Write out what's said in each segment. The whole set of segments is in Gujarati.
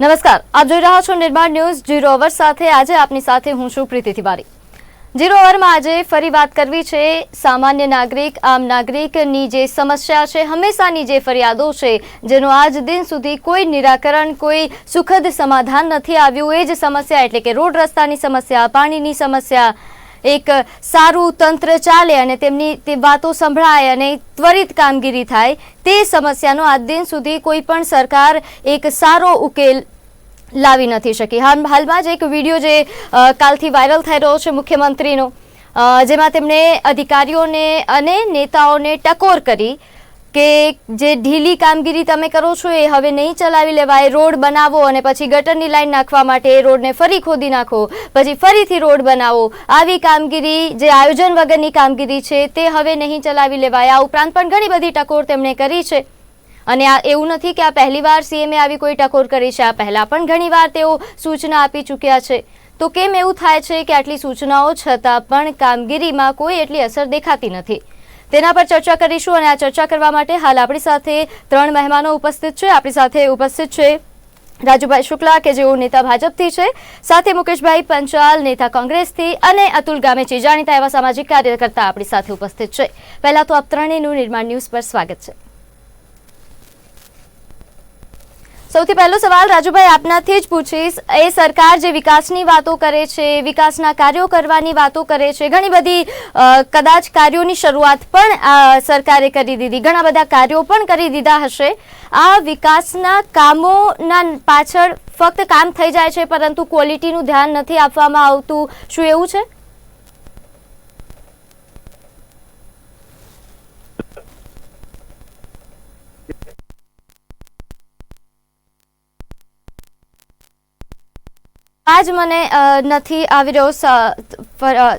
નમસ્કાર. આપ જોઈ રહ્યા છો નિર્માણ ન્યૂઝ જીરો અવર સાથે. આજે આપની સાથે હું છું પ્રીતિ તિવારી. જીરો અવરમાં આજે ફરી વાત કરવી છે. સામાન્ય નાગરિક, આમ નાગરિકની જે સમસ્યા છે, હંમેશાની જે ફરિયાદો છે, જેનો આજ દિન સુધી કોઈ નિરાકરણ, કોઈ સુખદ સમાધાન નથી આવ્યું. એ જ સમસ્યા એટલે કે રોડ રસ્તાની સમસ્યા, પાણીની સમસ્યા એક સારું તંત્ર ચાલે અને તેમની તે વાતો સંભળાય અને ત્વરિત કામગીરી થાય, તે સમસ્યાનો આજ દિન સુધી કોઈ પણ સરકાર એક સારો ઉકેલ લાવી નથી શકી. હાલ, હાલમાં જ એક વીડિયો જે કાલથી વાયરલ થઈ રહ્યો છે મુખ્યમંત્રીનો જેમાં તેમણે અધિકારીઓને અને નેતાઓને ટકોર કરી કે જે ઢીલી કામગીરી તમે કરો છો એ હવે નહીં ચલાવી લેવાય, રોડ બનાવો અને પછી ગટરની લાઈન નાખવા માટે એ રોડને ફરી ખોદી નાખો, પછી ફરીથી રોડ બનાવો. આવી કામગીરી, જે આયોજન વગરની કામગીરી છે, તે હવે નહીં ચલાવી લેવાય. આ ઉપરાંત પણ ઘણી બધી ટકોર તેમણે કરી છે. અને આ એવું નથી કે આ પહેલીવાર સીએમએ આવી કોઈ ટકોર કરી છે. આ પહેલાં પણ ઘણીવાર તેઓ સૂચના આપી ચૂક્યા છે. તો કેમ એવું થાય છે કે આટલી સૂચનાઓ છતાં પણ કામગીરીમાં કોઈ એટલી અસર દેખાતી નથી? તેના પર ચર્ચા કરીશું અને આ ચર્ચા કરવા માટે હાલ આપણી સાથે ત્રણ મહેમાનો ઉપસ્થિત છે. આપણી સાથે ઉપસ્થિત છે રાજુભાઈ શુક્લા, કે જેઓ નેતા ભાજપથી છે. સાથે મુકેશભાઈ પંચાલ, નેતા કોંગ્રેસથી અને અતુલ ગામેચી જાણીતા એવા સામાજિક કાર્યકર્તા આપણી સાથે ઉપસ્થિત છે. પહેલા તો આપ ત્રણેયનું નિર્માણ ન્યૂઝ પર સ્વાગત છે. સૌથી પહેલો સવાલ રાજુભાઈ આપનાથી જ પૂછીશ. એ સરકાર જે વિકાસની વાતો કરે છે, વિકાસના કાર્યો કરવાની વાતો કરે છે, ઘણી બધી કદાચ કાર્યોની શરૂઆત પણ સરકારે કરી દીધી. ઘણા બધા કાર્યો પણ કરી દીધા હશે. આ વિકાસના કામોના પાછળ ફક્ત કામ થઈ જાય છે, પરંતુ ક્વોલિટીનું ધ્યાન નથી આપવામાં આવતું. શું એવું છે? આજ મને નથી આવી રહ્યો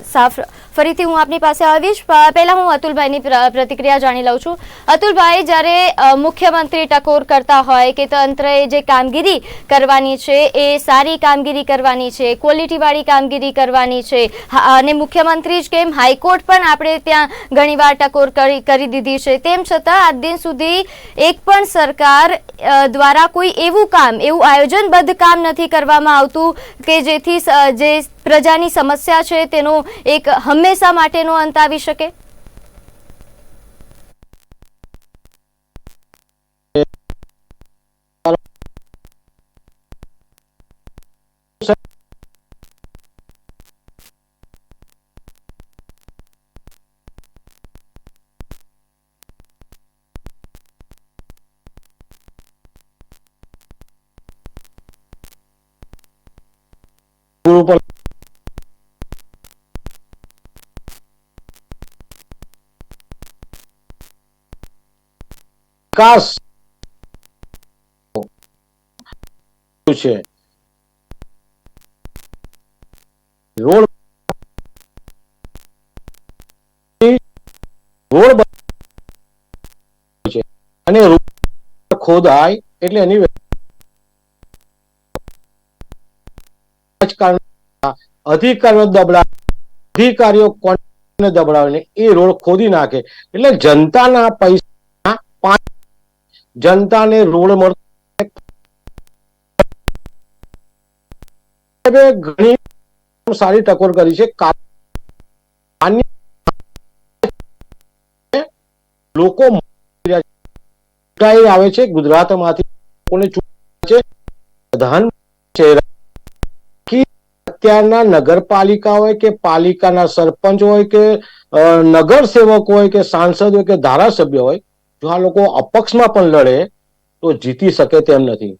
સાફ ફરીથી હું આપની પાસે આવીશ. પહેલા હું અતુલભાઈની પ્રતિક્રિયા જાણી લઉં છું. અતુલભાઈ, જ્યારે મુખ્યમંત્રી ટકોર કરતા હોય કે તંત્રએ જે કામગીરી કરવાની છે, એ સારી કામગીરી કરવાની છે, ક્વોલિટીવાળી કામગીરી કરવાની છે અને મુખ્યમંત્રી જ કેમ, હાઈકોર્ટ પણ આપણે ત્યાં ઘણીવાર ટકોર કરી કરી દીધી છે. તેમ છતાં, આજ દિન સુધી એક પણ સરકાર દ્વારા કોઈ એવું કામ, એવું આયોજનબદ્ધ કામ નથી કરવામાં આવતું કે જેથી જે પ્રજાની સમસ્યા છે તેનો એક હંમેશા માટેનો અંત આવી શકે? ગુરુ વિકાસ છે. રોડ રોડ છે. અને ખોદાય એટલે એની અધિકારીઓ દબડા અધિકારીઓ કોને દબડાવીને એ રોડ ખોદી નાખે. એટલે જનતાના પૈસા જનતાને રોડ મળતો ઘણી સારી ટકોર કરી છે. લોકો આવે છે. ગુજરાતમાંથી લોકોને છે. પ્રધાન અત્યારના નગરપાલિકા હોય કે પાલિકાના સરપંચ હોય કે નગર સેવક હોય કે સાંસદ હોય કે ધારાસભ્ય હોય જો આ લોકો અપક્ષમાં પણ લડે, તો જીતી શકે તેમ નથી.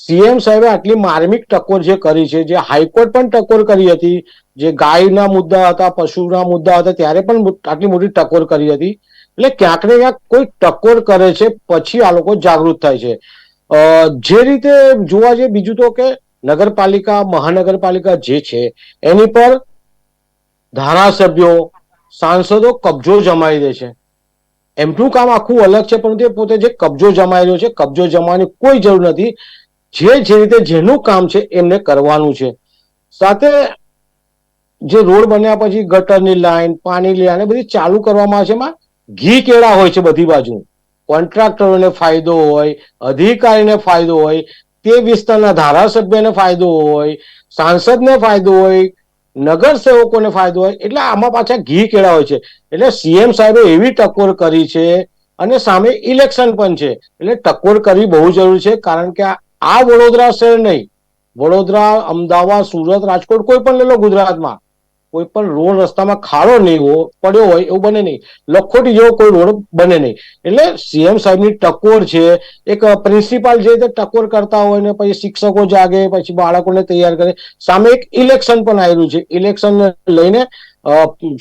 સીએમ સાહેબે આટલી માર્મિક ટકોર જે કરી છે, જે હાઈકોર્ટ પણ ટકોર કરી હતી, જે ગાયના મુદ્દા હતા, પશુના મુદ્દા હતા, ત્યારે પણ આટલી મોટી ટકોર કરી હતી. એટલે ક્યાંક ને ક્યાંક કોઈ ટકોર કરે છે, પછી આ લોકો જાગૃત થાય છે. જે રીતે જોવા જઈએ બીજું તો કે નગરપાલિકા, મહાનગરપાલિકા જે છે, એની પર ધારાસભ્યો, સાંસદો કબજો જમાઈ દે છે. એમનું કામ આખું અલગ છે, પરંતુ એ પોતે જે કબજો જમાયેલો છે, કબજો જમાવાની કોઈ જરૂર નથી. જે જે રીતે જેનું કામ છે, એમને કરવાનું છે. સાથે જે રોડ બન્યા પછી ગટરની લાઈન પાણીની લાઈન બધી ચાલુ કરવામાં છે, એમાં ઘી કેળા હોય છે, બધી બાજુ. કોન્ટ્રાક્ટરોને ફાયદો હોય, અધિકારીને ફાયદો હોય, તે વિસ્તારના ધારાસભ્યને ફાયદો હોય, સાંસદને ફાયદો હોય નગર સેવકોને ફાયદો હોય, એટલે આમાં પાછા ઘી કેળા હોય છે. એટલે સીએમ સાહેબે એવી ટકોર કરી છે અને સામે ઇલેક્શન પણ છે. એટલે ટકોર કરવી બહુ જરૂરી છે, કારણ કે આ- વડોદરા શહેર નહીં. વડોદરા, અમદાવાદ, સુરત, રાજકોટ, કોઈ પણ લે લો ગુજરાતમાં. કોઈ પણ રોડ રસ્તામાં ખાડો નહીં હો- પડ્યો હોય એવું બને નહીં. લખોટી જેવો કોઈ રોડ બને નહીં. એટલે સીએમ સાહેબની ટકોર છે, એક પ્રિન્સિપાલ જે રીતે ટકોર કરતા હોય ને પછી શિક્ષકો જાગે, પછી બાળકોને તૈયાર કરે. સામે એક ઇલેક્શન પણ આવેલું છે. ઇલેક્શન લઈને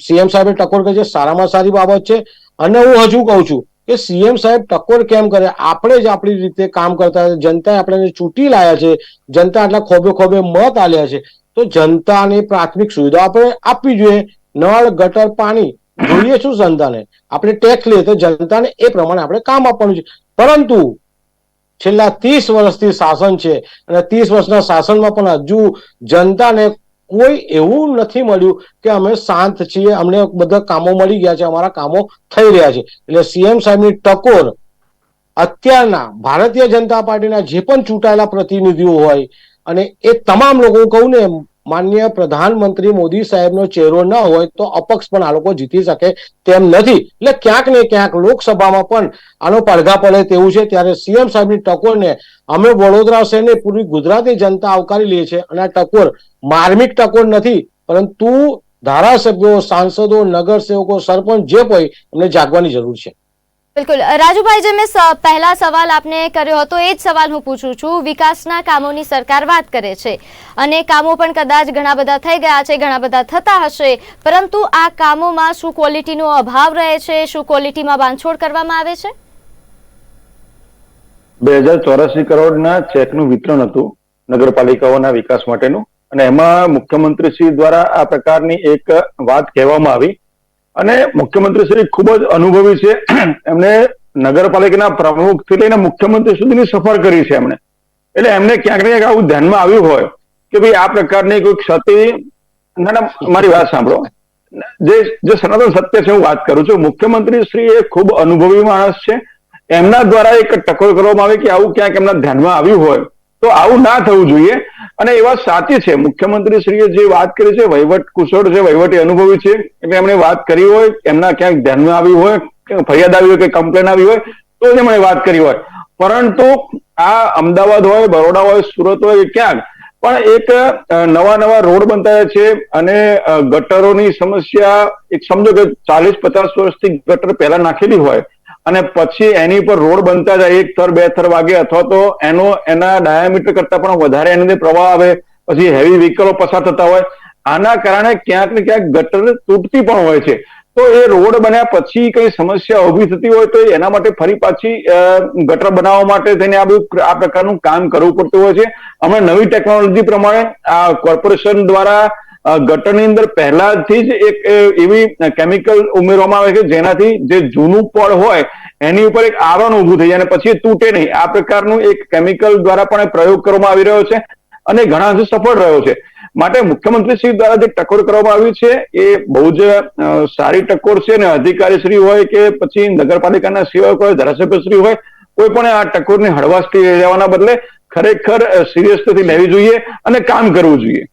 સીએમ સાહેબે ટકોર કરી છે. સારામાં સારી બાબત છે. અને હું હજુ કહું છું કે સીએમ સાહેબ ટકોર કેમ કરે? આપણે જ આપણી રીતે કામ કરતા. જનતાએ આપણને ચૂંટી લાયા છે. જનતા આટલા ખોબે ખોબે મત આલ્યા છે. તો જનતાને પ્રાથમિક સુવિધા આપણે આપવી જોઈએ. નળ, ગટર, પાણી જોઈએ શું જનતાને? આપણે ટેક્સ લઈએ તો જનતાને એ પ્રમાણે આપણે કામ આપવાનું છે. પરંતુ છેલ્લા ત્રીસ વર્ષથી શાસન છે અને ત્રીસ વર્ષના શાસનમાં પણ હજુ જનતાને કોઈ એવું નથી મળ્યું કે અમે શાંત છીએ, અમને બધા કામો મળી ગયા છે, અમારા કામો થઈ રહ્યા છે. એટલે સીએમ સાહેબની ટકોર અત્યારના ભારતીય જનતા પાર્ટીના જે પણ ચૂંટાયેલા પ્રતિનિધિઓ હોય અને એ તમામ લોકો કહું ને, માન્ય પ્રધાનમંત્રી મોદી સાહેબનો ચહેરો ન હોય તો અપક્ષ પણ આ લોકો જીતી શકે તેમ નથી. એટલે ક્યાંક ને ક્યાંક લોકસભામાં પણ આનો પડઘા પડે તેવું છે. ત્યારે સીએમ સાહેબની ટકોરને અમે વડોદરા શહેરને પૂરી ગુજરાતની જનતા આવકારી લે છે અને આ ટકોર માર્મિક ટકોર નથી, પરંતુ ધારાસભ્યો, સાંસદો, નગરસેવકો, સરપંચ જે હોય એમને જાગવાની જરૂર છે. બિલકુલ. રાજુભાઈ જે મેં પહેલા સવાલ આપને કર્યો હતો, એ જ સવાલ હું પૂછું છું. વિકાસના કામોની સરકાર વાત કરે છે. અને કામો પણ કદાચ ઘણા બધા થઈ ગયા છે, ઘણા બધા થતા હશે. પરંતુ આ કામોમાં શું ક્વોલિટીનો અભાવ રહે છે? શું ક્વોલિટીમાં બાંધછોડ કરવામાં આવે છે? બે હજાર ચોરાસી કરોડના ચેકનું વિતરણ હતું નગરપાલિકાઓના વિકાસ માટેનું. અને એમાં મુખ્યમંત્રી શ્રી દ્વારા આ પ્રકારની એક વાત કહેવામાં આવી અને મુખ્યમંત્રી શ્રી ખૂબ જ અનુભવી છે. એમને નગરપાલિકાના પ્રમુખથી લઈને મુખ્યમંત્રી સુધીની સફર કરી છે એમણે. એટલે એમને ક્યાંક ને ક્યાંક આવું ધ્યાનમાં આવ્યું હોય કે ભાઈ આ પ્રકારની કોઈ ક્ષતિ, ના ના, મારી વાત સાંભળો. જે જે સનાતન સત્ય છે હું વાત કરું છું. મુખ્યમંત્રી શ્રી એ ખૂબ અનુભવી માણસ છે. એમના દ્વારા એક ટકોર કરવામાં આવે કે આવું ક્યાંક એમના ધ્યાનમાં આવ્યું હોય. તો આવું ના થવું જોઈએ. અને એ વાત સાચી છે. મુખ્યમંત્રી શ્રીએ જે વાત કરી છે, વહીવટ કુશળ છે, વહીવટી અનુભવી છે, એટલે એમણે વાત કરી હોય, એમના ક્યાંક ધ્યાનમાં આવી હોય ફરિયાદ આવી હોય, કે કમ્પ્લેન આવી હોય, તો જ એમણે વાત કરી હોય. પરંતુ આ અમદાવાદ હોય, બરોડા હોય, સુરત હોય ક્યાંક. પણ એક નવા નવા રોડ બનતા છે અને ગટરોની સમસ્યા, એક સમજો કે ચાલીસ પચાસ વર્ષથી ગટર પહેલા નાખેલી હોય અને પછી એની પર રોડ બનતા જાય, એક થર, બે થર વાગે, અથવા તો એનો, એના ડાયામીટર કરતા પણ વધારે એની પ્રવાહ આવે, પછી હેવી વ્હીકલો પસાર થતા હોય. આના કારણે ક્યાંક ને ક્યાંક ગટર તૂટતી પણ હોય છે. તો એ રોડ બન્યા પછી કઈ સમસ્યા ઊભી થતી હોય તો એના માટે ફરી પાછી ગટર બનાવવા માટે થઈને આ બધું આ પ્રકારનું કામ કરવું પડતું હોય છે. હમણાં નવી ટેકનોલોજી પ્રમાણે આ કોર્પોરેશન દ્વારા ગટરની અંદર પહેલાથી જ એક એવી કેમિકલ ઉમેરવામાં આવે છે જેનાથી જે જૂનું પડ હોય, એની ઉપર એક આવરણ ઊભું થઈ જાય અને પછી તૂટે નહીં. આ પ્રકારનું એક કેમિકલ દ્વારા પણ પ્રયોગ કરવામાં આવી રહ્યો છે અને ઘણા અંશે સફળ રહ્યો છે. માટે મુખ્યમંત્રી શ્રી દ્વારા જે ટકોર કરવામાં આવી છે, એ બહુ જ સારી ટકોર છે અને અધિકારી શ્રી હોય કે પછી નગરપાલિકાના સેવક હોય ધારાસભ્ય શ્રી હોય, કોઈ પણ આ ટકોરને હળવાશથી લેવાના બદલે ખરેખર સિરિયસથી લેવી જોઈએ અને કામ કરવું જોઈએ.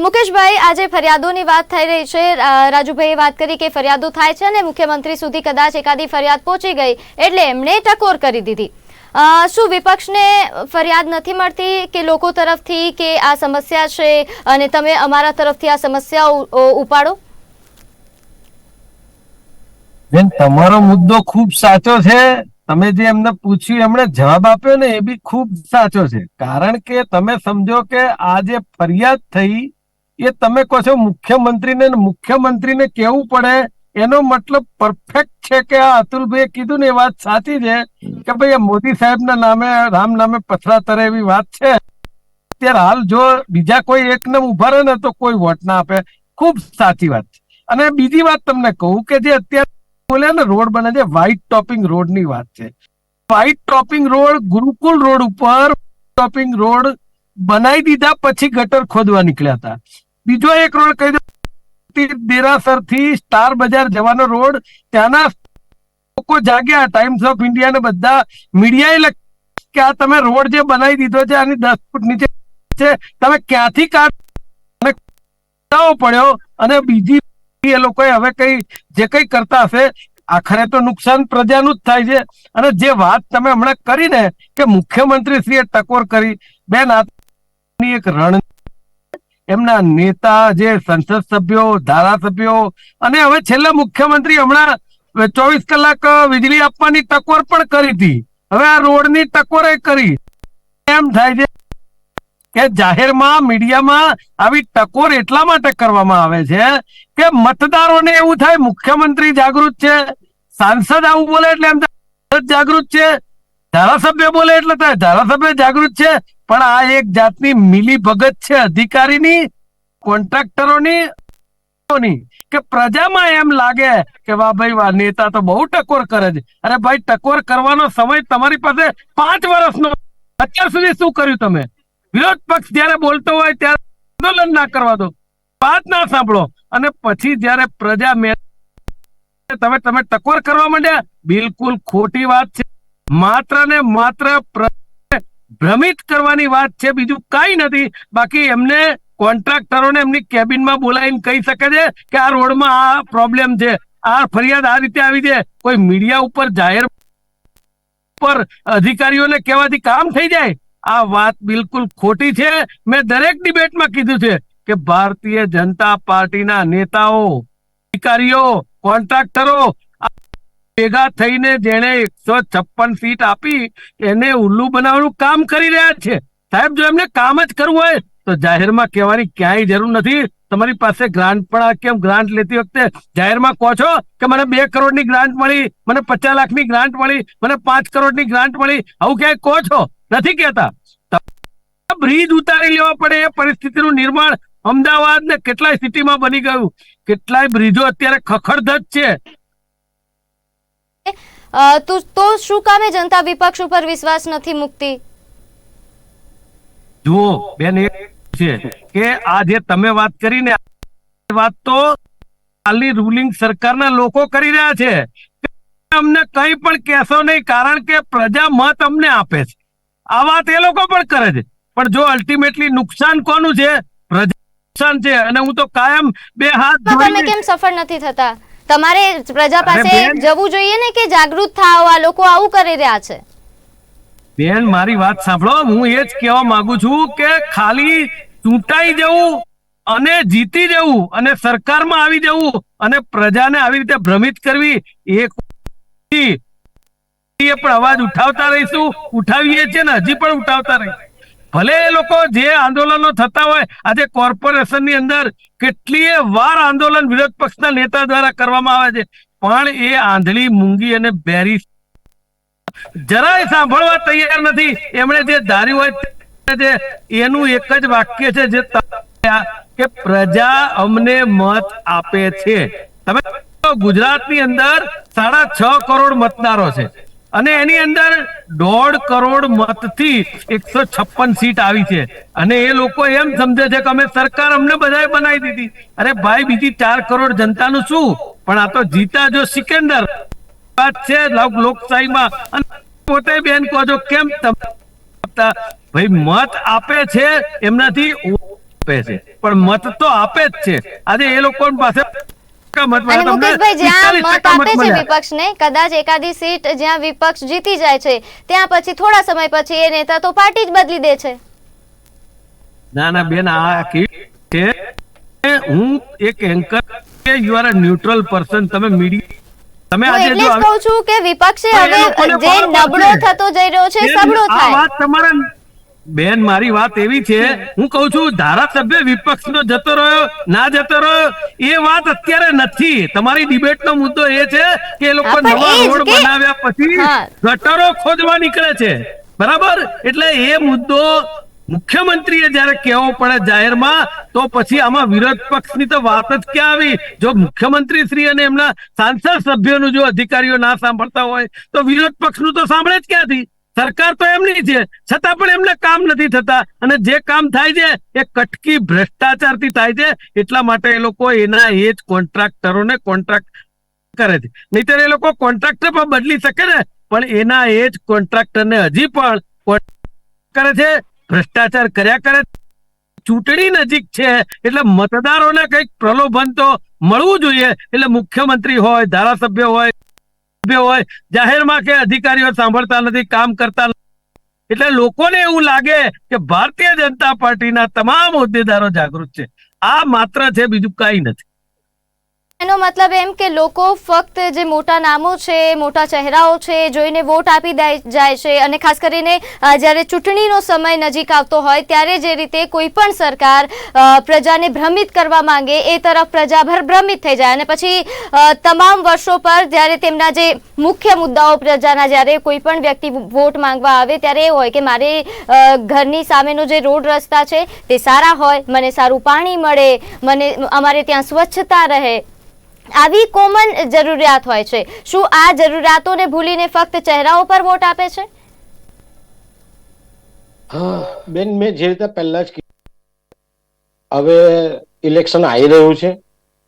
મુકેશભાઈ આજે ફરિયાદોની વાત થઈ રહી છે. રાજુભાઈએ વાત કરી કે ફરિયાદો થાય છે અને મુખ્યમંત્રી સુધી કદાચ એકાદી ફરિયાદ પહોંચી ગઈ એટલે એમણે ટકોર કરી દીધી. શું વિપક્ષને ફરિયાદ નથી મળતી કે લોકો તરફથી કે આ સમસ્યા છે અને તમે અમારા તરફથી આ સમસ્યા ઉ- ઉ- ઉપાડો? બેન તમારો મુદ્દો ખૂબ સાચો છે. તમે જે એમને પૂછ્યું, એમણે જવાબ આપ્યો ને એ બી ખૂબ સાચો છે. કારણ કે તમે સમજો કે આ જે ફરિયાદ થઈ, એ તમે કહો છો મુખ્યમંત્રીને મુખ્યમંત્રીને કેવું પડે? એનો મતલબ પરફેક્ટ છે કે આ અતુલભાઈએ કીધું ને એ વાત સાચી છે કે ભાઈ મોદી સાહેબના નામે, રામ નામે પથરા તરે એવી વાત છે. અત્યારે હાલ જો બીજા કોઈ એક નામ ઊભા રહે ને તો કોઈ વોટ ના આપે. ખૂબ સાચી વાત છે. અને બીજી વાત તમને કહું કે જે અત્યારે બોલ્યા ને રોડ બને છે. વ્હાઇટ ટોપિંગ રોડની વાત છે. White topping road Gurukul road ઉપર ટોપિંગ રોડ બનાવી દીધા પછી ગટર ખોદવા નીકળ્યા હતા. બીજો એક રોડ કહી દો દેરાસરથી સ્ટાર બજાર જવાનો રોડ ત્યાંના લોકો જાગ્યા. ટાઈમ્સ ઓફ ઇન્ડિયા ને બધા મીડિયાએ લખ્યું કે આ તમે રોડ જે બનાવી દીધો છે, આની દસ ફૂટ નીચે છે. તમે ક્યાંથી કાઢ પડ્યો? અને બીજી એ લોકોએ હવે કઈ, જે કઈ કરતા હશે, આખરે તો નુકસાન પ્રજાનું જ થાય છે. અને જે વાત તમે હમણાં કરીને કે મુખ્યમંત્રી શ્રીએ ટકોર કરી, બેન, આની એક રણ એમના નેતા જે સંસદ સભ્યો, ધારાસભ્યો અને હવે છેલ્લા મુખ્યમંત્રી હમણાં ચોવીસ કલાક વીજળી આપવાની ટકોર પણ કરી હતી. હવે આ રોડની ટકોરે કરી. એમ થાય છે કે જાહેરમાં, મીડિયામાં આવી ટકોર એટલા માટે કરવામાં આવે છે કે મતદારોને એવું થાય, મુખ્યમંત્રી જાગૃત છે, સાંસદ આવું બોલે એટલે એમ જાગૃત છે, ધારાસભ્ય બોલે એટલે થાય, ધારાસભ્ય જાગૃત છે, પણ આ એક જાતની મિલી ભગત છે અધિકારીની, કોન્ટ્રાક્ટરોની કે પ્રજામાં એમ લાગે કે વાહ ભાઈ, વાહ, નેતા તો બહુ ટકોર કરે છે. અરે ભાઈ, ટકોર કરવાનો સમય તમારી પાસે પાંચ વર્ષનો અત્યાર સુધી શું કર્યું તમે? વિરોધ પક્ષ જયારે બોલતો હોય ત્યારે આંદોલન ના કરવા દો. વાત ના સાંભળો. અને પછી જયારે પ્રજા મે તમે તમે ટકોર કરવા માંડ્યા, બિલકુલ ખોટી વાત છે. માત્ર ને માત્ર ભ્રમિત કરવાની વાત છે, બીજું કઈ નથી. બાકી એમને કોન્ટ્રાક્ટરોને એમની કેબિનમાં બોલાવીને કહી શકે છે કે આ રોડમાં આ પ્રોબ્લેમ છે. આ ફરિયાદ આ રીતે આવી છે. કોઈ મીડિયા ઉપર જાહેર પર અધિકારીઓને કહેવાથી કામ થઈ જાય. આ વાત બિલકુલ ખોટી છે. મેં દરેક ડિબેટમાં કીધું છે કે ભારતીય જનતા પાર્ટીના નેતાઓ, અધિકારીઓ, કોન્ટ્રાક્ટરો ભેગા થઈને જેને એકસો છપ્પન સીટ આપી એને ઉલ્લુ બનાવવાનું કામ કરી રહ્યા છે. સાહેબ, જો એમને કામ જ કરવું હોય તો જાહેરમાં કહેવાની ક્યાંય જરૂર નથી. તમારી પાસે ગ્રાન્ટ પણ કેમ ગ્રાન્ટ લેતી વખતે જાહેરમાં કહો છો કે મને બે કરોડની ગ્રાન્ટ મળી, મને પચાસ લાખની ગ્રાન્ટ મળી, મને પાંચ કરોડની ગ્રાન્ટ મળી, આવું ક્યાંય કહો છો? નથી કહેતા. બ્રિજ ઉતારી લેવા પડે એ પરિસ્થિતિનું નિર્માણ અમદાવાદ ને કેટલાય સિટીમાં બની ગયું. કેટલાય બ્રિજો અત્યારે ખખડધજ છે. તો તો શું કામે જનતા વિપક્ષ ઉપર વિશ્વાસ નથી મૂકતી? જુઓ બેન એ છે કે આ જે તમે વાત કરીને વાત તો હાલની રૂલિંગ સરકારના લોકો કરી રહ્યા છે. અમને કંઈ પણ કહેશો નહીં કારણ કે પ્રજા મત અમને આપે છે. આ વાત એ લોકો પણ કરે છે. પણ જો અલ્ટિમેટલી નુકસાન કોનું છે? પ્રજા નુકસાન છે. અને હું તો કાયમ બે હાથ તમે કેમ સફળ નથી થતા? તમારે પ્રજા પાસે જવું જોઈએ ને કે જાગૃત થાઓ? આ લોકો આવું કરી રહ્યા છે. બેન મારી વાત સાંભળો. હું એ જ કહેવા માંગુ છું કે ખાલી ચૂંટાઈ જવું અને જીતી જવું અને સરકારમાં આવી જવું અને પ્રજાને આવી રીતે ભ્રમિત કરવી એ. એ પણ અવાજ ઉઠાવતા રહીશું. ઉઠાવીએ છીએ ને હજી પણ ઉઠાવતા રહીશું. ભલે એ લોકો જે આંદોલનો થતા હોય, આજે કોર્પોરેશનની અંદર કેટલીય વાર આંદોલન વિરોધ પક્ષના નેતા દ્વારા કરવામાં આવે છે. પણ એ આંધળી મૂંગી અને બેરી જરાય સાંભળવા તૈયાર નથી. એમણે જે ધાર્યું હોય તે એનું એક જ વાક્ય છે જે કે પ્રજા અમને મત આપે છે. તમે ગુજરાતની અંદર સાડા છ કરોડ મતદારો છે. અને એની અંદર દોઢ કરોડ મતથી એકસો છપ્પન સીટ આવી છે. અને એ લોકો એમ સમજે છે કે અમે સરકાર અમને બધાએ બનાવી દીધી. અરે ભાઈ, બીજી ચાર કરોડ જનતાનું શું? પણ આ તો જીતા જો સિકંદર. વાત છે લોક- લોકશાહીમાં. અને પોતે બેન કહો છો, કેમ ભાઈ, મત આપે છે, એમનાથી આપે છે. પણ મત તો આપે જ છે. આજે એ લોકો પાસે અને મુકેશભાઈ જ્યાં મત આપે છે વિપક્ષને કદાચ એકાદી સીટ જ્યાં વિપક્ષ જીતી જાય છે ત્યાં પછી થોડા સમય પછી એ નેતા તો પાર્ટી જ બદલી દે છે. ના ના બેન આ કેવી હું એક anchor you are a neutral person તમે મીડિયા તમે આજે એટલે જો જ આવી- કહું છું કે વિપક્ષે હવે જે નબળો થતો જઈ રહ્યો છે સબળો આ થાય. વાત તમારા બેન મારી વાત એવી છે હું કહું છું ધારાસભ્ય વિપક્ષનો જતો રહ્યો ના જતો રહ્યો એ વાત અત્યારે નથી. તમારી ડિબેટ નો મુદ્દો એ છે કે એ લોકો નવા રોડ બનાવ્યા પછી ગટરો ખોદવા નીકળે છે. બરાબર? એટલે એ મુદ્દો મુખ્યમંત્રીએ જયારે કહેવો પડે જાહેરમાં તો પછી આમાં વિરોધ પક્ષની તો વાત જ ક્યાં આવી? જો મુખ્યમંત્રી શ્રી અને એમના સાંસદ સભ્યોનું જો અધિકારીઓ ના સાંભળતા હોય તો વિરોધ પક્ષનું તો સાંભળે જ ક્યાંથી? સરકાર તો એમની છે. છતાં પણ એમને કામ નથી થતા. અને જે કામ થાય છે, એ કટકી ભ્રષ્ટાચારથી થાય છે. એટલા માટે એ લોકો એના એ જ કોન્ટ્રાક્ટરોને કોન્ટ્રાક્ટ કરે છે. નહીતર એ લોકો કોન્ટ્રાક્ટર પણ બદલી શકે ને. પણ એના એ જ કોન્ટ્રાક્ટરને હજી પણ કરે છે, ભ્રષ્ટાચાર કર્યા કરે. ચૂંટણી નજીક છે. એટલે મતદારોને કંઈક પ્રલોભન તો મળવું જોઈએ. એટલે મુખ્યમંત્રી હોય, ધારાસભ્ય હોય હોય, જાહેરમાં કે અધિકારીઓ સાંભળતા નથી, કામ કરતા એટલે લોકોને એવું લાગે કે ભારતીય જનતા પાર્ટીના તમામ હોદ્દેદારો જાગૃત છે. આ માત્ર છે, બીજું કઈ નથી. એનો મતલબ એમ કે લોકો ફક્ત જે મોટા નામો છે, મોટા ચહેરાઓ છે જોઈને વોટ આપી જાય છે અને ખાસ કરીને જ્યારે ચૂંટણીનો સમય નજીક આવતો હોય, ત્યારે જે રીતે કોઈ પણ સરકાર પ્રજાને ભ્રમિત કરવા માંગે, એ તરફ પ્રજાભર ભ્રમિત થઈ જાય અને પછી તમામ વર્ષો પર જ્યારે તેમના જે મુખ્ય મુદ્દાઓ પ્રજાના જ્યારે કોઈ પણ વ્યક્તિ વોટ માંગવા આવે, ત્યારે એ હોય કે મારે ઘરની સામેનો જે રોડ રસ્તા છે, તે સારા હોય, મને સારું પાણી મળે, મને, અમારે ત્યાં સ્વચ્છતા રહે આવી કોમન જરૂરિયાત હોય છે. શું આ જરૂરિયાતોને ભૂલીને ફક્ત ચહેરાઓ પર વોટ આપે છે? બેન, મેં જે રીતે પહેલા જ હવે ઇલેક્શન આવી રહ્યું છે.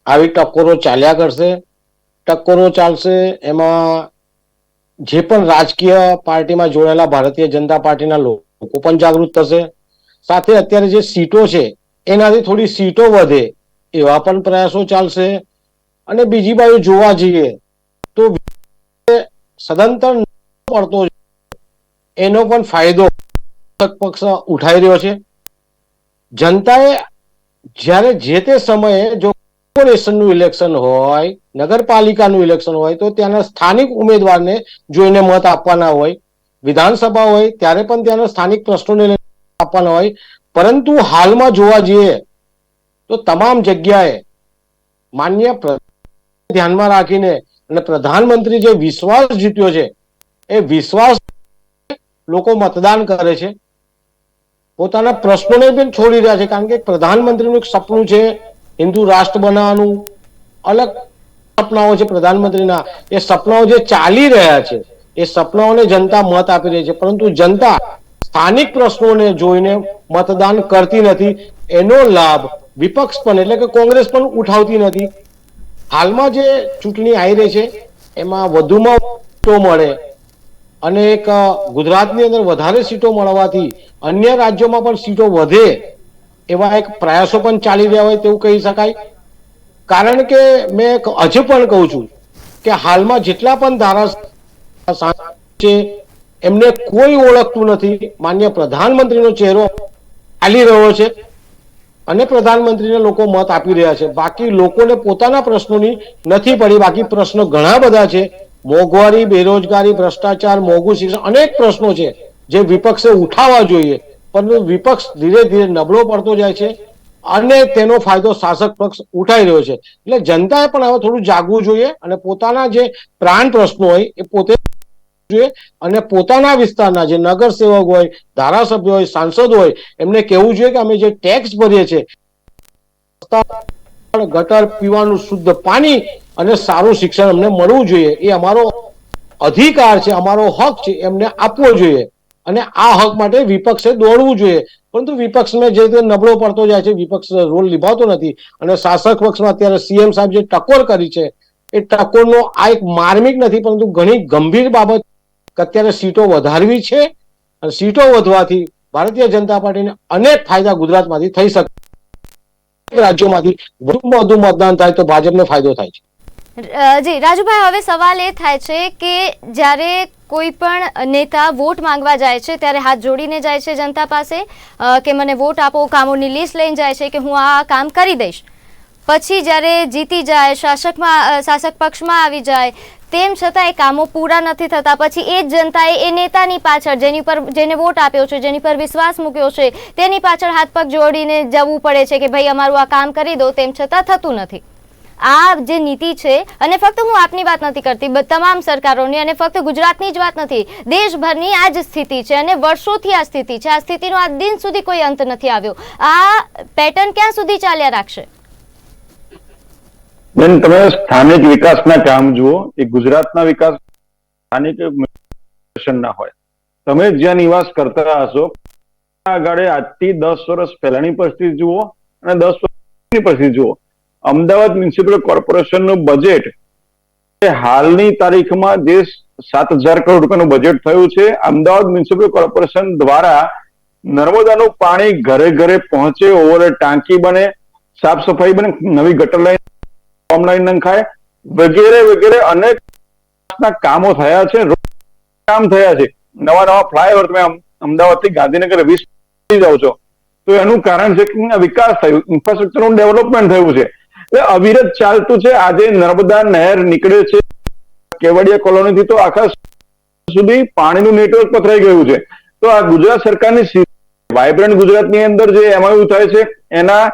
આવી ટક્કરો ચાલ્યા કરશે. ટક્કરો ચાલશે એમાં જે પણ રાજકીય પાર્ટીમાં જોડાયેલા ભારતીય જનતા પાર્ટીના લોકો પણ જાગૃત થશે. સાથે અત્યારે જે સીટો છે, એનાથી થોડી સીટો વધે એવા પણ પ્રયાસો ચાલશે. અને બીજી બાજુ જોવા જઈએ તો સદંતર પડતો એનો પણ ફાયદો પક્ષ ઉઠાઈ રહ્યો છે. જનતાએ જ્યારે જે તે સમયે જો કોર્પોરેશનનું ઇલેક્શન હોય, નગરપાલિકાનું ઇલેક્શન હોય, તો ત્યાંના સ્થાનિક ઉમેદવારને જોઈને મત આપવાના હોય, વિધાનસભા હોય, ત્યારે પણ ત્યાંના સ્થાનિક પ્રશ્નોને આપવાના હોય, પરંતુ હાલમાં જોવા જઈએ તો તમામ જગ્યાએ માન્ય ધ્યાનમાં રાખીને અને પ્રધાનમંત્રી જે વિશ્વાસ જીત્યો છે, એ વિશ્વાસ લોકો મતદાન કરે છે. પોતાના પ્રશ્નોને પણ છોડી રહ્યા છે, કારણ કે પ્રધાનમંત્રીનું એક સપનું છે, હિન્દુ રાષ્ટ્ર બનાવવાનું. અલગ સપનાઓ છે પ્રધાનમંત્રીના. એ સપનાઓ જે ચાલી રહ્યા છે, એ સપનાઓને જનતા મત આપી રહી છે. પરંતુ જનતા સ્થાનિક પ્રશ્નોને જોઈને મતદાન કરતી નથી. એનો લાભ વિપક્ષ પણ, એટલે કે કોંગ્રેસ પણ ઉઠાવતી નથી. હાલમાં જે ચૂંટણી આવી રહી છે, એમાં વધુમાં સીટો મળે. અને એક ગુજરાતની અંદર વધારે સીટો મળવાથી અન્ય રાજ્યોમાં પણ સીટો વધે એવા એક પ્રયાસો પણ ચાલી રહ્યા હોય તેવું કહી શકાય. કારણ કે મેં એક હજુ પણ કહું છું કે હાલમાં જેટલા પણ ધારા છે, એમને કોઈ ઓળખતું નથી. માન્ય પ્રધાનમંત્રીનો ચહેરો ચાલી રહ્યો છે. અને પ્રધાનમંત્રીને લોકો મત આપી રહ્યા છે. બાકી લોકોને પોતાના પ્રશ્નોની નથી પડી. બાકી પ્રશ્નો ઘણા બધા છે. મોંઘવારી, બેરોજગારી, ભ્રષ્ટાચાર, મોંઘું શિક્ષણ અનેક પ્રશ્નો છે જે વિપક્ષે ઉઠાવવા જોઈએ. પરંતુ વિપક્ષ ધીરે ધીરે નબળો પડતો જાય છે અને તેનો ફાયદો શાસક પક્ષ ઉઠાઈ રહ્યો છે. એટલે જનતાએ પણ હવે થોડું જાગવું જોઈએ અને પોતાના જે પ્રાણ પ્રશ્નો હોય એ પોતે જોઈએ અને પોતાના વિસ્તારના જે નગર સેવક હોય, ધારાસભ્ય હોય, સાંસદ હોય, એમને કહેવું જોઈએ કે અમે જે ટેક્સ ભરીએ છીએ ગટર પીવાનું શુદ્ધ પાણી અને સારું શિક્ષણ અમને મળવું જોઈએ. એ અમારો અધિકાર છે, અમારો હક છે, એમને આપવો જોઈએ. અને આ હક માટે વિપક્ષે દોડવું જોઈએ. પરંતુ વિપક્ષને જે રીતે નબળો પડતો જાય છે, વિપક્ષ રોલ નિભાવતો નથી. અને શાસક પક્ષમાં અત્યારે સીએમ સાહેબ જે ટકોર કરી છે, એ ટકોરનો આ એક માર્મિક નથી, પરંતુ ઘણી ગંભીર બાબત કે અત્યારે સીટો વધારવી છે અને સીટો વધવાથી ભારતીય જનતા પાર્ટીને અનેક ફાયદા ગુજરાતમાંથી થઈ શકે. રાજ્યોમાંથી વધુમાં વધુ મતદાન થાય તો ભાજપને ફાયદો થાય છે. જી, રાજુભાઈ, હવે સવાલ એ થાય છે કે જ્યારે કોઈ પણ નેતા વોટ માંગવા જાય છે, ત્યારે હાથ જોડીને જાય છે જનતા પાસે કે મને વોટ આપો, કામોની લિસ્ટ લઈને જાય છે કે હું આ આ કામ કરી દઈશ. પછી જ્યારે જીતી જાય, શાસકમાં શાસક પક્ષમાં આવી જાય તેમ છતાં એ કામો પૂરા નથી થતા. પછી એ જ જનતાએ એ નેતાની પાછળ જેની પર જેને વોટ આપ્યો છે, જેની પર વિશ્વાસ મૂક્યો છે, તેની પાછળ હાથ પગ જોડીને જવું પડે છે કે ભાઈ અમારું આ કામ કરી દો, તેમ છતાં થતું નથી. આ જે નીતિ છે, અને ફક્ત હું આપની વાત નથી કરતી તમામ સરકારોની, અને ફક્ત ગુજરાતની જ વાત નથી, દેશભરની આ જ સ્થિતિ છે, અને વર્ષોથી આ સ્થિતિ છે. આ સ્થિતિનો આ દિન સુધી કોઈ અંત નથી આવ્યો. આ પેટર્ન ક્યાં સુધી ચાલ્યા રાખશે? બેન, તમે સ્થાનિક વિકાસના કામ જુઓ, એ ગુજરાતના વિકાસ સ્થાનિક ના હોય. તમે જ્યાં નિવાસ કરતા હશો આગળ આજથી દસ વર્ષ પહેલાની પરિસ્થિતિ જુઓ અને દસ વર્ષની પરિસ્થિતિ જુઓ. અમદાવાદ મ્યુનિસિપલ કોર્પોરેશનનું બજેટ હાલની તારીખમાં જે સાત હજાર કરોડ રૂપિયાનું બજેટ થયું છે, અમદાવાદ મ્યુનિસિપલ કોર્પોરેશન દ્વારા નર્મદાનું પાણી ઘરે ઘરે પહોંચે ઓવર ટાંકી બને, સાફ સફાઈ બને, નવી ગટર લાઈન પમ્પ લાઈન નંખાય વગેરે વગેરે અનેક કામો થયા છે કામ થયા છે. નવા નવા ફ્લાયઓવર તમે અમ- અમદાવાદથી ગાંધીનગર વીસ જાઓ છો. તો એનું કારણ છે કે વિકાસ થયું, ઇન્ફ્રાસ્ટ્રક્ચરનું ડેવલપમેન્ટ થયું છે. એટલે અવિરત ચાલતું છે, આજે નર્મદા નહેર નીકળે છે. કેવડિયા કોલોની થી તો આખા સુધી પાણીનું નેટવર્ક પથરાઈ ગયું છે. તો આ ગુજરાત સરકારની વાઇબ્રન્ટ ગુજરાતની અંદર જે એમઆઈયુ થાય છે, એના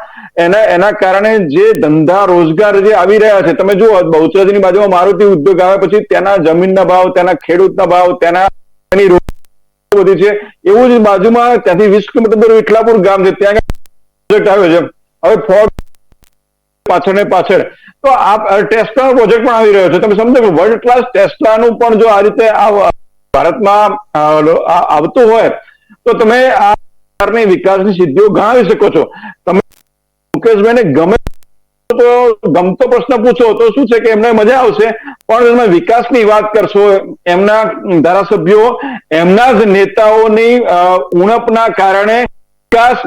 એના એના કારણે જે ધંધા રોજગાર જે આવી રહ્યા છે, તમે જુઓ, બહુચરાજીની બાજુમાં મારુતિ ઉદ્યોગ આવે પછી તેના જમીનના ભાવ, તેના ખેડૂતના ભાવ, તેના એની બધી છે. એવું જ બાજુમાં ત્યાંથી વીસ કિલોમીટર દૂર વિઠલાપુર ગામ છે, ત્યાં પ્રોજેક્ટ આવ્યો છે. હવે ફોર્ડ પાછળ ને પાછળ. તો આ ટેસ્લા પ્રોજેક્ટ પણ આવી રહ્યો છે. તમે સમજો કે વર્લ્ડ ક્લાસ ટેસ્લાનું પણ જો આ રીતે આ ભારતમાં આવતું હોય, તો તમે આ પ્રકારની વિકાસની સિદ્ધિઓ ગણાવી શકો છો. તમે મુકેશભાઈને ગમે તો ગમતો પ્રશ્ન પૂછો તો શું છે કે એમને મજા આવશે. પણ તમે વિકાસની વાત કરશો એમના ધારાસભ્યો એમના જ નેતાઓની ઉણપના કારણે વિકાસ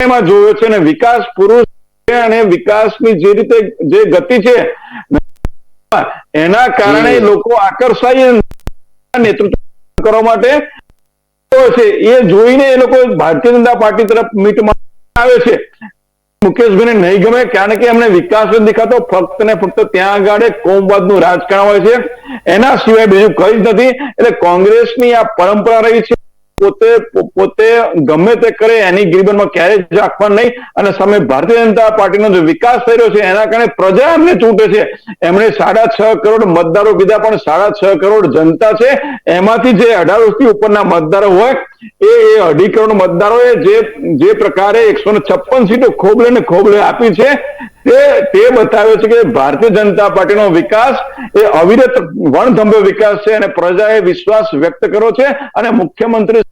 એમાં જોયો છે અને વિકાસ પુરુષ છે અને વિકાસની જે રીતે જે ગતિ છે એના કારણે લોકો આકર્ષાય નેતૃત્વ કરવા માટે છે એ જોઈને એ લોકો ભારતીય જનતા પાર્ટી તરફ મીટ આવે છે. મુકેશભાઈને નહીં ગમે કારણ કે એમને વિકાસ નથી દેખાતો, ફક્ત ને ફક્ત ત્યાં આગળ કોમવાદનું રાજકારણ હોય છે. એના સિવાય બીજું કઈ જ નથી, એટલે કોંગ્રેસની આ પરંપરા રહી છે પોતે પોતે ગમે તે કરે, એની ગિરિબનમાં ક્યારેય જ રાખવાનું નહીં. અને સામે ભારતીય જનતા પાર્ટીનો જે વિકાસ થઈ રહ્યો છે, એના કારણે પ્રજા એમને ચૂંટે છે. એમણે સાડા છ કરોડ મતદારો કીધા, પણ સાડા છ કરોડ જનતા છે. એમાંથી જે અઢાર વર્ષથી ઉપરના મતદારો હોય એ એ અઢી કરોડ મતદારોએ જે જે પ્રકારે એકસો છપ્પન સીટો ખોબલે ને ખોબલે આપી છે, તે તે બતાવે છે કે ભારતીય જનતા પાર્ટીનો વિકાસ એ અવિરત વણથંભ્ય વિકાસ છે અને પ્રજાએ વિશ્વાસ વ્યક્ત કર્યો છે અને મુખ્યમંત્રી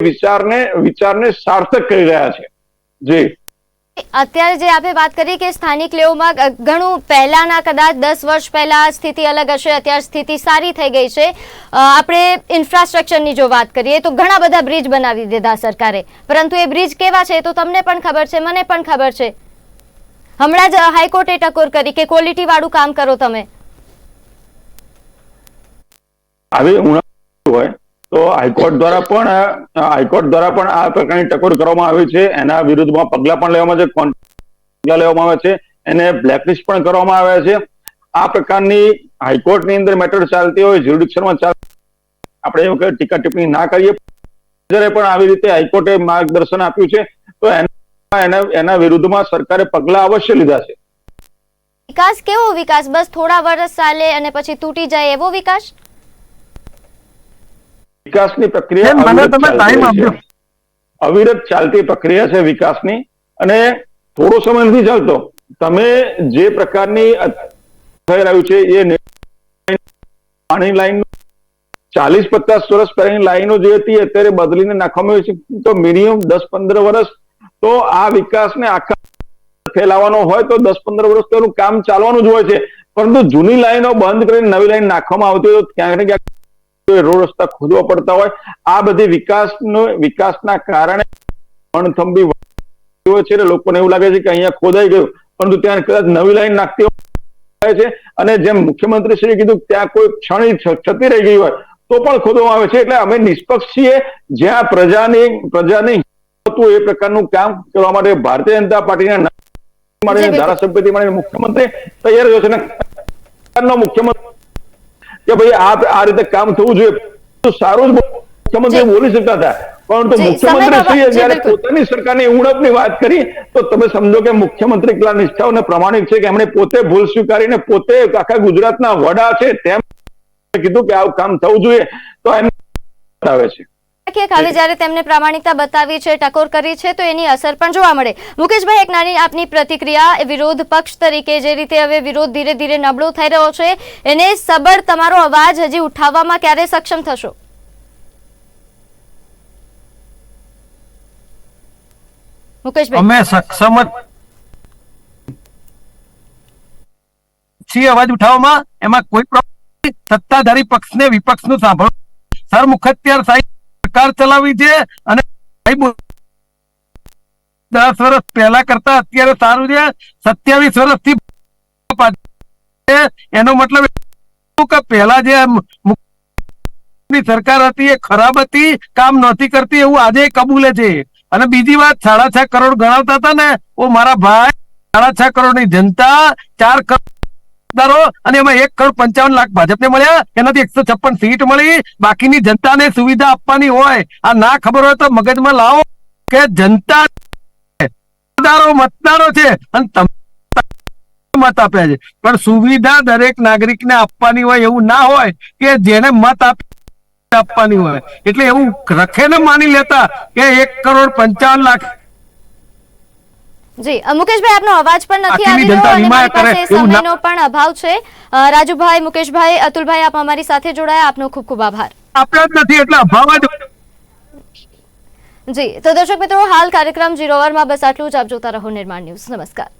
વિચારને વિચારને સાર્થક કરી રહ્યા છે. જી. અત્યારે જે આપણે વાત કરી કે સ્થાનિક લેવલમાં ઘણું પહેલાના કદાચ દસ વર્ષ પહેલા સ્થિતિ અલગ હશે, અત્યારે સ્થિતિ સારી થઈ ગઈ છે. આપણે ઇન્ફ્રાસ્ટ્રક્ચરની જો વાત કરીએ તો ઘણા બધા બ્રિજ બનાવી દીધા સરકારે. પરંતુ એ બ્રિજ કેવા છે તો તમને પણ ખબર છે, મને પણ ખબર છે. હમણાં જ હાઈકોર્ટે ટકોર કરી કે ક્વોલિટી વાળું કામ કરો તમે. હવે ઉણપ હોય તો હાઈકોર્ટ દ્વારા પણ હાઈકોર્ટ દ્વારા પણ આ પ્રકારની ટકોર કરવામાં આવી છે. એના વિરુદ્ધમાં પગલા પણ લેવામાં આવે છે પગલાં લેવામાં આવે છે, એને બ્લેકલિસ્ટ પણ કરવામાં આવે છે. આ પ્રકારની હાઈકોર્ટની અંદર મેટર ચાલતી હોય જ્યુડિક્શનમાં ચાલ આપણે એવું કે ટીકા ટિપ્પણી ના કરીએ. પણ આવી રીતે હાઈકોર્ટે માર્ગદર્શન આપ્યું છે, તો એના એના વિરુદ્ધમાં સરકારે પગલા અવશ્ય લીધા છે. વિકાસ કેવો વિકાસ? બસ થોડા વર્ષ ચાલે અને પછી તૂટી જાય એવો વિકાસ? વિકાસની પ્રક્રિયા અવિરત ચાલતી પ્રક્રિયા છે વિકાસની. અને થોડો સમય નથી ચાલતો. તમે જે પ્રકારની થઈ રહ્યું છે એ પાણી લાઈન ચાલીસ પચાસ વર્ષ પહેલાની લાઈનો જે હતી અત્યારે બદલીને નાખવામાં આવી છે. તો મિનિમમ દસ પંદર વર્ષ તો આ વિકાસને આખા ફેલાવાનો હોય તો દસ પંદર વર્ષ તો એનું કામ ચાલવાનું જ હોય છે. પરંતુ જૂની લાઈનો બંધ કરીને નવી લાઈન નાખવામાં આવતી હોય તો ક્યાંક ને ક્યાંક રોડ રસ્તા ખોદવા પડતા હોય આ બધી વિકાસનો વિકાસના કારણે અણથંભી છે લોકોને એવું લાગે છે કે અહીંયા ખોદાઈ ગયું પરંતુ ત્યાં કદાચ નવી લાઈન નાખતી હોય છે અને જેમ મુખ્યમંત્રી શ્રી કીધું ત્યાં કોઈ ક્ષણ છતી રહી ગઈ હોય તો પણ ખોદવામાં આવે છે એટલે અમે નિષ્પક્ષ છીએ જ્યાં પ્રજાની પ્રજાની હતું એ પ્રકારનું કામ કરવા માટે ભારતીય જનતા પાર્ટીના. ધારાસભ્યથી માંડીને મુખ્યમંત્રી તૈયાર રહ્યો છે મુખ્યમંત્રી કે ભાઈ આ આ રીતે કામ થવું જોઈએ. તો સારું જ મુખ્યમંત્રી બોલી શકતા હતા. પરંતુ મુખ્યમંત્રી શ્રીએ જયારે પોતાની સરકારની ઉણપની વાત કરી તો તમે સમજો કે મુખ્યમંત્રી કેટલા નિષ્ઠાઓ અને પ્રમાણિક છે કે એમણે પોતે ભૂલ સ્વીકારીને પોતે આખા ગુજરાતના વડા છે તેમ કીધું કે આવું કામ થવું જોઈએ તો એમ બતાવે છે. કે હવે જ્યારે તેમને પ્રામાણિકતા બતાવી છે ટકોર કરી છે તો એની અસર પણ જોવા મળે. મુકેશભાઈ એક નાની આપની પ્રતિક્રિયા વિરોધ પક્ષ તરીકે જે રીતે હવે વિરોધ ધીરે ધીરે નબળો થઈ રહ્યો છે એને સબળ તમારો અવાજ હજી ઉઠાવવામાં ક્યારે સક્ષમ થશો? મુકેશભાઈ. અમે સક્ષમ છીએ અવાજ ઉઠાવવામાં. એમાં કોઈ problem સત્તાધારી પક્ષને વિપક્ષનું સાંભળવું સર મુખત્યાર સાહેબ સરકાર ચલાવી છે અને દસ વર્ષ પહેલા કરતા અત્યારે સારું છે સત્યાવીસ વર્ષથી. એનો મતલબ કે પહેલા જે સરકાર હતી એ ખરાબ હતી, કામ નહોતી કરતી એવું આજે કબૂલે છે અને બીજી વાત, સાડા છ કરોડ ગણાવતા હતા ને, ઓ મારા ભાઈ, સાડા છ કરોડની જનતા, ચાર કરોડ મતદારો અને એમાં એક કરોડ પંચાવન લાખ ભાજપને મળ્યા. એનાથી એકસો છપ્પન સીટ મળી. બાકીની જનતાને સુવિધા આપવાની હોય. આ ના ખબર હોય તો મગજમાં લાવો કે જનતા મતદારો મતદારો છે. અને મત આપ્યા છે. પણ સુવિધા દરેક નાગરિકને આપવાની હોય એવું ના હોય કે જેને મત આપ, આપવાની હોય. એટલે એવું રખે ને માની લેતા કે એક કરોડ પંચાવન લાખ જી મુકેશભાઈ આપનો અવાજ પણ નથી આવી રહ્યો અને મારી પાસે હિમાયત કરે એવું ના- સમયનો પણ અભાવ છે. રાજુભાઈ મુકેશભાઈ અતુલભાઈ આપ અમારી સાથે જોડાયા. આપનો ખૂબ ખૂબ આભાર. આપ્યા નથી એટલે અભાવ જ જી તો દર્શક મિત્રો હાલ કાર્યક્રમ જીરોવરમાં બસ આટલું જ. આપ જોતા રહો નિર્માણ ન્યૂઝ. નમસ્કાર.